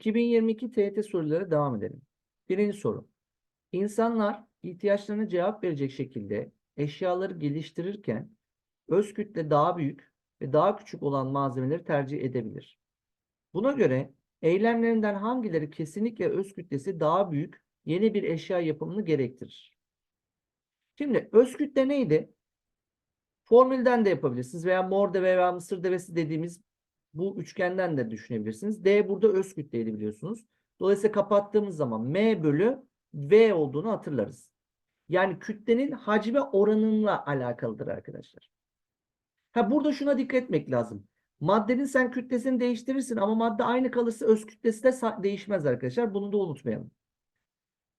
2022 TYT soruları devam edelim. Birinci soru. İnsanlar ihtiyaçlarına cevap verecek şekilde eşyaları geliştirirken öz kütle daha büyük ve daha küçük olan malzemeleri tercih edebilir. Buna göre eylemlerinden hangileri kesinlikle öz kütlesi daha büyük yeni bir eşya yapımını gerektirir? Şimdi öz kütle neydi? Formülden de yapabilirsiniz veya mor deve veya mısır devesi dediğimiz bu üçgenden de düşünebilirsiniz. D burada öz kütleydi biliyorsunuz. Dolayısıyla kapattığımız zaman M bölü V olduğunu hatırlarız. Yani kütlenin hacme oranıyla alakalıdır arkadaşlar. Ha burada şuna dikkat etmek lazım. Maddenin sen kütlesini değiştirirsin ama madde aynı kalırsa öz kütlesi de değişmez arkadaşlar. Bunu da unutmayalım.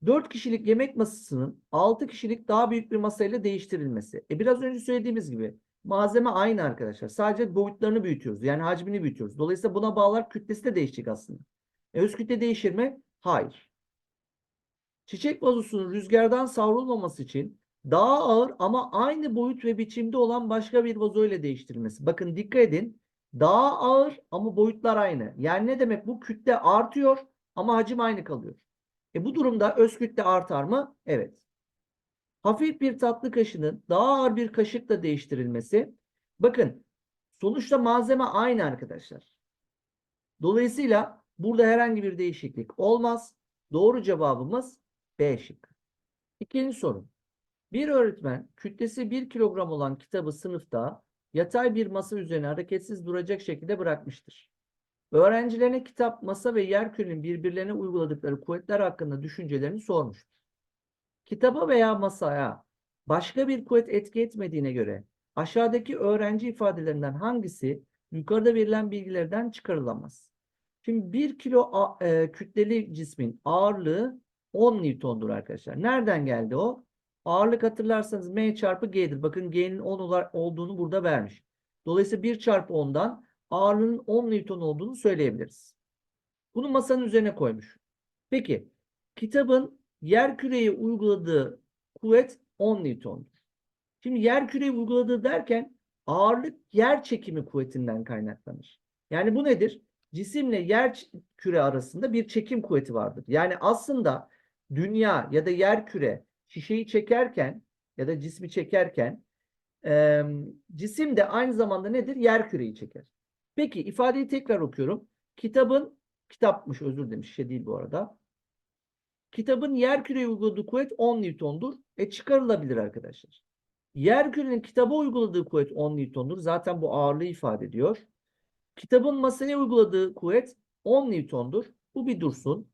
4 kişilik yemek masasının 6 kişilik daha büyük bir masayla değiştirilmesi. E biraz önce söylediğimiz gibi malzeme aynı arkadaşlar. Sadece boyutlarını büyütüyoruz. Yani hacmini büyütüyoruz. Dolayısıyla buna bağlar kütlesi de değişecek aslında. E öz kütle değişir mi? Hayır. Çiçek vazosunun rüzgardan savrulmaması için daha ağır ama aynı boyut ve biçimde olan başka bir vazo ile değiştirilmesi. Bakın dikkat edin. Daha ağır ama boyutlar aynı. Yani ne demek bu? Kütle artıyor ama hacim aynı kalıyor. E bu durumda öz kütle artar mı? Evet. Hafif bir tatlı kaşığının daha ağır bir kaşıkla değiştirilmesi. Bakın sonuçta malzeme aynı arkadaşlar. Dolayısıyla burada herhangi bir değişiklik olmaz. Doğru cevabımız B şıkkı. İkinci soru. Bir öğretmen kütlesi 1 kilogram olan kitabı sınıfta yatay bir masa üzerine hareketsiz duracak şekilde bırakmıştır. Öğrencilerine kitap, masa ve yerkürenin birbirlerine uyguladıkları kuvvetler hakkında düşüncelerini sormuştur. Kitaba veya masaya başka bir kuvvet etki etmediğine göre aşağıdaki öğrenci ifadelerinden hangisi yukarıda verilen bilgilerden çıkarılamaz? Şimdi 1 kilo e, kütleli cismin ağırlığı 10 Newton'dur arkadaşlar. Nereden geldi o? Ağırlık hatırlarsanız M çarpı G'dir. Bakın G'nin 10 ola- olduğunu burada vermiş. Dolayısıyla 1 çarpı 10'dan ağırlığının 10 Newton olduğunu söyleyebiliriz. Bunu masanın üzerine koymuş. Peki kitabın yer küreye uyguladığı kuvvet 10 Newton'dur. Şimdi yer küreye uyguladığı derken ağırlık yer çekimi kuvvetinden kaynaklanır. Yani bu nedir? Cisimle yer küre arasında bir çekim kuvveti vardır. Yani aslında dünya ya da yer küre şişeyi çekerken ya da cismi çekerken e, cisim de aynı zamanda nedir? Yer küreyi çeker. Peki ifadeyi tekrar okuyorum. Kitabın kitapmış özür demiş şey değil bu arada. Kitabın yer küreye uyguladığı kuvvet 10 Newton'dur. E çıkarılabilir arkadaşlar. Yer kürenin kitaba uyguladığı kuvvet 10 Newton'dur. Zaten bu ağırlığı ifade ediyor. Kitabın masaya uyguladığı kuvvet 10 Newton'dur. Bu bir dursun.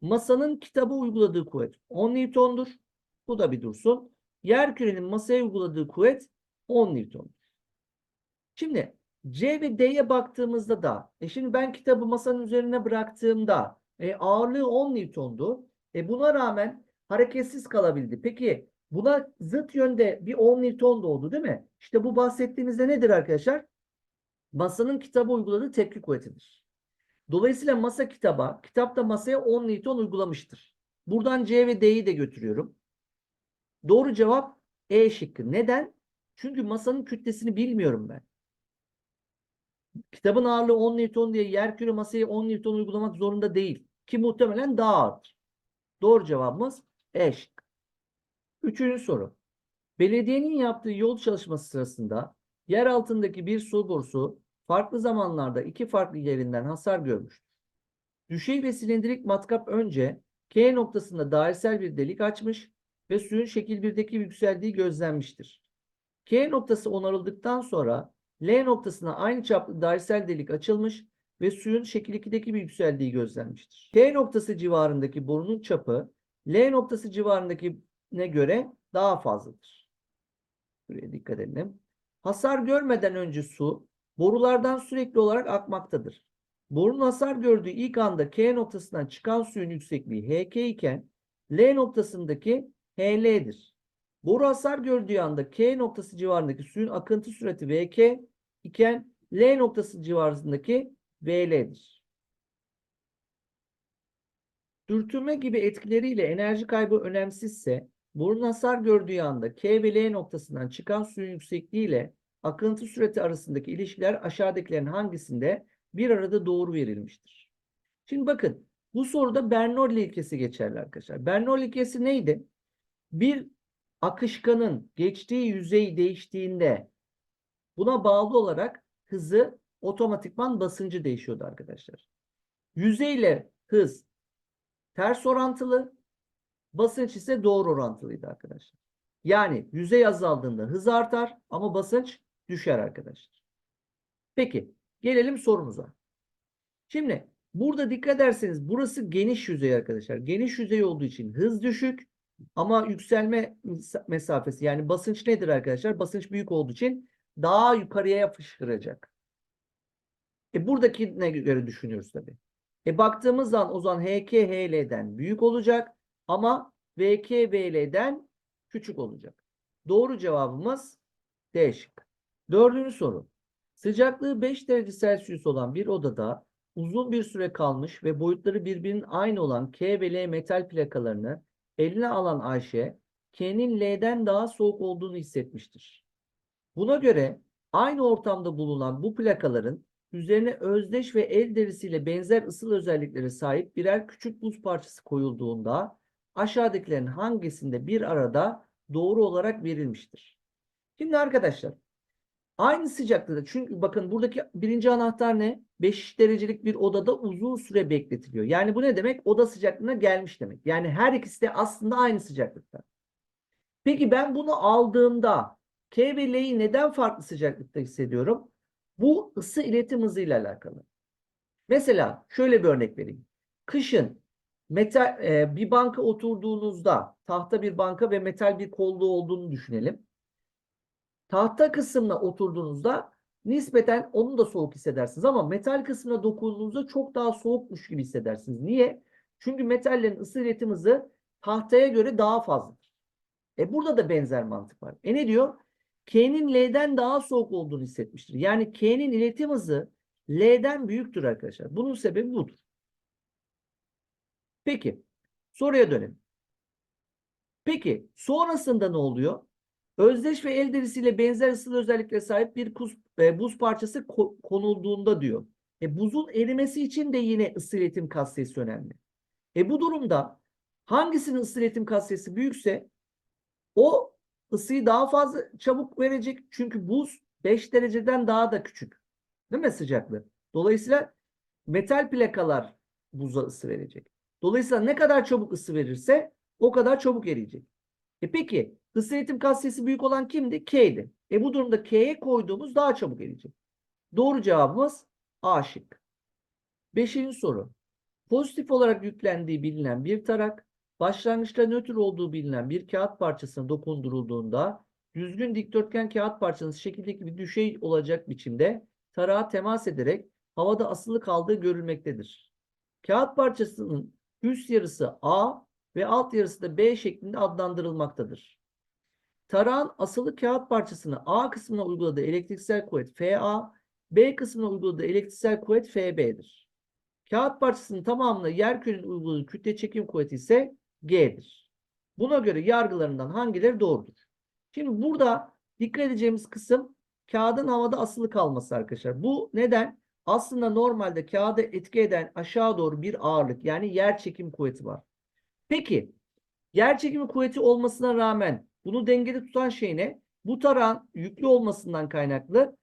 Masanın kitaba uyguladığı kuvvet 10 Newton'dur. Bu da bir dursun. Yer kürenin masaya uyguladığı kuvvet 10 Newton'dur. Şimdi C ve D'ye baktığımızda da e şimdi ben kitabı masanın üzerine bıraktığımda e, ağırlığı 10 Newton'du. E buna rağmen hareketsiz kalabildi. Peki buna zıt yönde bir 10 Newton da oldu değil mi? İşte bu bahsettiğimizde nedir arkadaşlar? Masanın kitaba uyguladığı tepki kuvvetidir. Dolayısıyla masa kitaba, kitap da masaya 10 Newton uygulamıştır. Buradan C ve D'yi de götürüyorum. Doğru cevap E şıkkı. Neden? Çünkü masanın kütlesini bilmiyorum ben. Kitabın ağırlığı 10 Newton diye yerküre masaya 10 Newton uygulamak zorunda değil. Ki muhtemelen daha ağırdır. Doğru cevabımız E şıkkı. Üçüncü soru. Belediyenin yaptığı yol çalışması sırasında yer altındaki bir su borusu farklı zamanlarda iki farklı yerinden hasar görmüştür. Düşey ve silindirik matkap önce K noktasında dairesel bir delik açmış ve suyun şekil 1'deki yükseldiği gözlenmiştir. K noktası onarıldıktan sonra L noktasına aynı çaplı dairesel delik açılmış ve suyun şekil 2'deki bir yükseldiği gözlenmiştir. K noktası civarındaki borunun çapı L noktası civarındakine göre daha fazladır. Buraya dikkat edelim. Hasar görmeden önce su borulardan sürekli olarak akmaktadır. Borunun hasar gördüğü ilk anda K noktasından çıkan suyun yüksekliği HK iken L noktasındaki HL'dir. Boru hasar gördüğü anda K noktası civarındaki suyun akıntı sürati VK iken L noktası civarındaki VL'dir. Dürtünme gibi etkileriyle enerji kaybı önemsizse borunun hasar gördüğü anda K ve L noktasından çıkan suyun yüksekliği ile akıntı sürati arasındaki ilişkiler aşağıdakilerin hangisinde bir arada doğru verilmiştir? Şimdi bakın Bu soruda Bernoulli ilkesi geçerli arkadaşlar. Bernoulli ilkesi neydi? Bir akışkanın geçtiği yüzey değiştiğinde buna bağlı olarak hızı otomatikman basıncı değişiyordu arkadaşlar. Yüzeyle hız ters orantılı, basınç ise doğru orantılıydı arkadaşlar. Yani yüzey azaldığında hız artar ama basınç düşer arkadaşlar. Peki gelelim sorumuza. Şimdi burada dikkat ederseniz burası geniş yüzey arkadaşlar. Geniş yüzey olduğu için hız düşük ama yükselme mes- mesafesi yani basınç nedir arkadaşlar? Basınç büyük olduğu için daha yukarıya fışkıracak. E buradakine göre düşünüyoruz tabii. E baktığımız zaman o zaman HK büyük olacak ama VK VL'den küçük olacak. Doğru cevabımız D şıkkı. Dördüncü soru. Sıcaklığı 5 derece Celsius olan bir odada uzun bir süre kalmış ve boyutları birbirinin aynı olan K ve L metal plakalarını eline alan Ayşe, K'nin L'den daha soğuk olduğunu hissetmiştir. Buna göre aynı ortamda bulunan bu plakaların üzerine özdeş ve el derisiyle benzer ısıl özelliklere sahip birer küçük buz parçası koyulduğunda aşağıdakilerin hangisinde bir arada doğru olarak verilmiştir? Şimdi arkadaşlar aynı sıcaklıkta çünkü bakın buradaki birinci anahtar ne? 5 derecelik bir odada uzun süre bekletiliyor. Yani bu ne demek? Oda sıcaklığına gelmiş demek. Yani her ikisi de aslında aynı sıcaklıkta. Peki ben bunu aldığımda K ve L'yi neden farklı sıcaklıkta hissediyorum? Bu ısı iletim hızıyla alakalı. Mesela şöyle bir örnek vereyim. Kışın metal e, bir banka oturduğunuzda tahta bir banka ve metal bir kolluğu olduğunu düşünelim. Tahta kısmına oturduğunuzda nispeten onu da soğuk hissedersiniz ama metal kısmına dokunduğunuzda çok daha soğukmuş gibi hissedersiniz. Niye? Çünkü metallerin ısı iletim hızı tahtaya göre daha fazladır. E burada da benzer mantık var. E ne diyor? K'nin L'den daha soğuk olduğunu hissetmiştir. Yani K'nin iletim hızı L'den büyüktür arkadaşlar. Bunun sebebi budur. Peki. Soruya dönelim. Peki sonrasında ne oluyor? Özdeş ve el derisiyle benzer ısıl özelliklere sahip bir buz, e, buz parçası ko- konulduğunda diyor. E, buzun erimesi için de yine ısı iletim katsayısı önemli. E bu durumda hangisinin ısı iletim katsayısı büyükse o ısıyı daha fazla çabuk verecek. Çünkü buz 5 dereceden daha da küçük. Değil mi sıcaklığı? Dolayısıyla metal plakalar buza ısı verecek. Dolayısıyla ne kadar çabuk ısı verirse o kadar çabuk eriyecek. E peki ısı iletim katsayısı büyük olan kimdi? K'ydi. E bu durumda K'ye koyduğumuz daha çabuk eriyecek. Doğru cevabımız A şık. Beşinci soru. Pozitif olarak yüklendiği bilinen bir tarak başlangıçta nötr olduğu bilinen bir kağıt parçasına dokundurulduğunda düzgün dikdörtgen kağıt parçasının şekildeki bir düşey olacak biçimde tarağa temas ederek havada asılı kaldığı görülmektedir. Kağıt parçasının üst yarısı A ve alt yarısı da B şeklinde adlandırılmaktadır. Tarağın asılı kağıt parçasını A kısmına uyguladığı elektriksel kuvvet FA, B kısmına uyguladığı elektriksel kuvvet FB'dir. Kağıt parçasının tamamına yerkürenin uyguladığı kütle çekim kuvveti ise G'dir. Buna göre yargılarından hangileri doğrudur? Şimdi burada dikkat edeceğimiz kısım kağıdın havada asılı kalması arkadaşlar. Bu neden? Aslında normalde kağıda etki eden aşağı doğru bir ağırlık yani yer çekim kuvveti var. Peki yer çekimi kuvveti olmasına rağmen bunu dengede tutan şey ne? Bu tarağın yüklü olmasından kaynaklı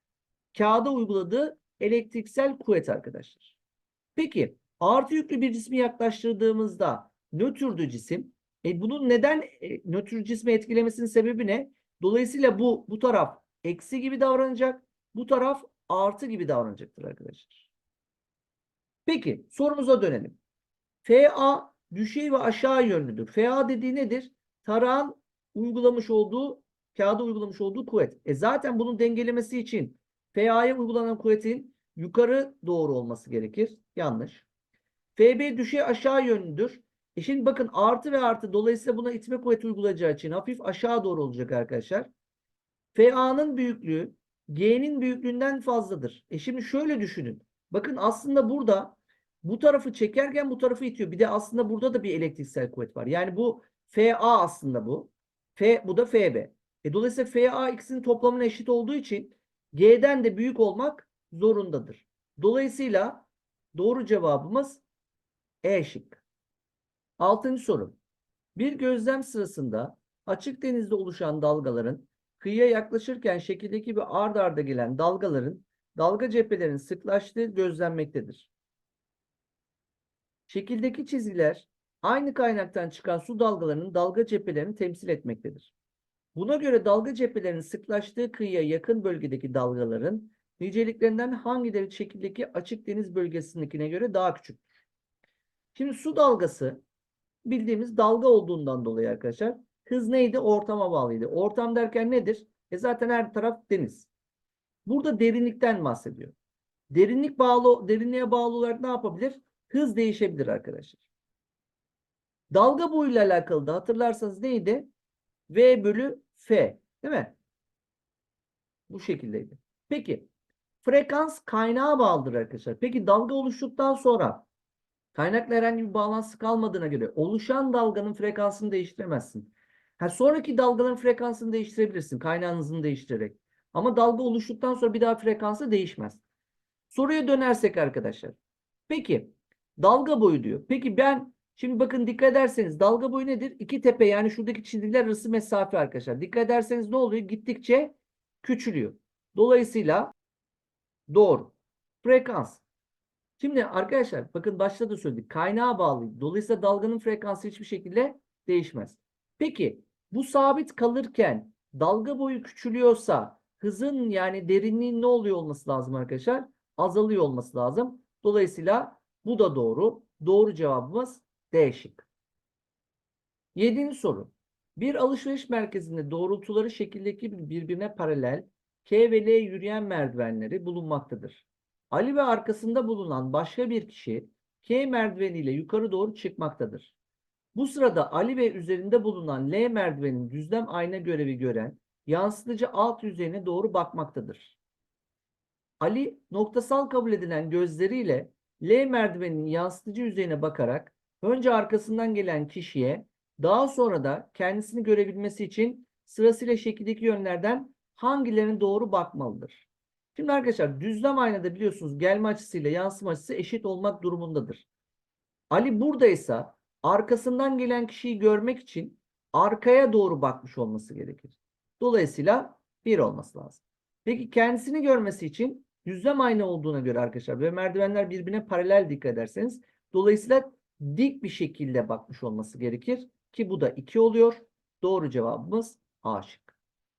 kağıda uyguladığı elektriksel kuvvet arkadaşlar. Peki artı yüklü bir cismi yaklaştırdığımızda nötrdü cisim. E bunun neden e, nötr cismi etkilemesinin sebebi ne? Dolayısıyla bu bu taraf eksi gibi davranacak. Bu taraf artı gibi davranacaktır arkadaşlar. Peki sorumuza dönelim. FA düşey ve aşağı yönlüdür. FA dediği nedir? Tarağın uygulamış olduğu, kağıda uygulamış olduğu kuvvet. E zaten bunun dengelemesi için FA'ya uygulanan kuvvetin yukarı doğru olması gerekir. Yanlış. FB düşey aşağı yönlüdür. E şimdi bakın artı ve artı dolayısıyla buna itme kuvveti uygulayacağı için hafif aşağı doğru olacak arkadaşlar. FA'nın büyüklüğü G'nin büyüklüğünden fazladır. E şimdi şöyle düşünün. Bakın aslında burada bu tarafı çekerken bu tarafı itiyor. Bir de aslında burada da bir elektriksel kuvvet var. Yani bu FA aslında bu. F, bu da FB. E dolayısıyla FA ikisinin toplamına eşit olduğu için G'den de büyük olmak zorundadır. Dolayısıyla doğru cevabımız E şık. Altıncı soru. Bir gözlem sırasında açık denizde oluşan dalgaların kıyıya yaklaşırken şekildeki bir ard arda gelen dalgaların dalga cephelerinin sıklaştığı gözlenmektedir. Şekildeki çizgiler aynı kaynaktan çıkan su dalgalarının dalga cephelerini temsil etmektedir. Buna göre dalga cephelerinin sıklaştığı kıyıya yakın bölgedeki dalgaların niceliklerinden hangileri şekildeki açık deniz bölgesindekine göre daha küçüktür? Şimdi su dalgası bildiğimiz dalga olduğundan dolayı arkadaşlar hız neydi? Ortama bağlıydı. Ortam derken nedir? E zaten her taraf deniz. Burada derinlikten bahsediyor. Derinlik bağlı, derinliğe bağlı olarak ne yapabilir? Hız değişebilir arkadaşlar. Dalga boyuyla alakalı da hatırlarsanız neydi? V bölü F. Değil mi? Bu şekildeydi. Peki. Frekans kaynağa bağlıdır arkadaşlar. Peki dalga oluştuktan sonra kaynakla herhangi bir bağlantısı kalmadığına göre oluşan dalganın frekansını değiştiremezsin. Ha, sonraki dalganın frekansını değiştirebilirsin. Kaynağın hızını değiştirerek. Ama dalga oluştuktan sonra bir daha frekansı değişmez. Soruya dönersek arkadaşlar. Peki dalga boyu diyor. Peki ben şimdi bakın dikkat ederseniz dalga boyu nedir? İki tepe yani şuradaki çizgiler arası mesafe arkadaşlar. Dikkat ederseniz ne oluyor? Gittikçe küçülüyor. Dolayısıyla doğru. Frekans. Şimdi arkadaşlar bakın başta da söyledik. Kaynağa bağlı. Dolayısıyla dalganın frekansı hiçbir şekilde değişmez. Peki bu sabit kalırken dalga boyu küçülüyorsa hızın yani derinliğin ne oluyor olması lazım arkadaşlar? Azalıyor olması lazım. Dolayısıyla bu da doğru. Doğru cevabımız D şık. Yedinci soru. Bir alışveriş merkezinde doğrultuları şekildeki birbirine paralel K ve L yürüyen merdivenleri bulunmaktadır. Ali ve arkasında bulunan başka bir kişi K merdiveniyle yukarı doğru çıkmaktadır. Bu sırada Ali ve üzerinde bulunan L merdivenin düzlem ayna görevi gören yansıtıcı alt yüzeyine doğru bakmaktadır. Ali noktasal kabul edilen gözleriyle L merdiveninin yansıtıcı yüzeyine bakarak önce arkasından gelen kişiye daha sonra da kendisini görebilmesi için sırasıyla şekildeki yönlerden hangilerine doğru bakmalıdır? Şimdi arkadaşlar düzlem aynada biliyorsunuz gelme açısıyla yansıma açısı eşit olmak durumundadır. Ali buradaysa arkasından gelen kişiyi görmek için arkaya doğru bakmış olması gerekir. Dolayısıyla 1 olması lazım. Peki kendisini görmesi için düzlem ayna olduğuna göre arkadaşlar ve merdivenler birbirine paralel dikkat ederseniz dolayısıyla dik bir şekilde bakmış olması gerekir ki bu da 2 oluyor. Doğru cevabımız A şıkkı.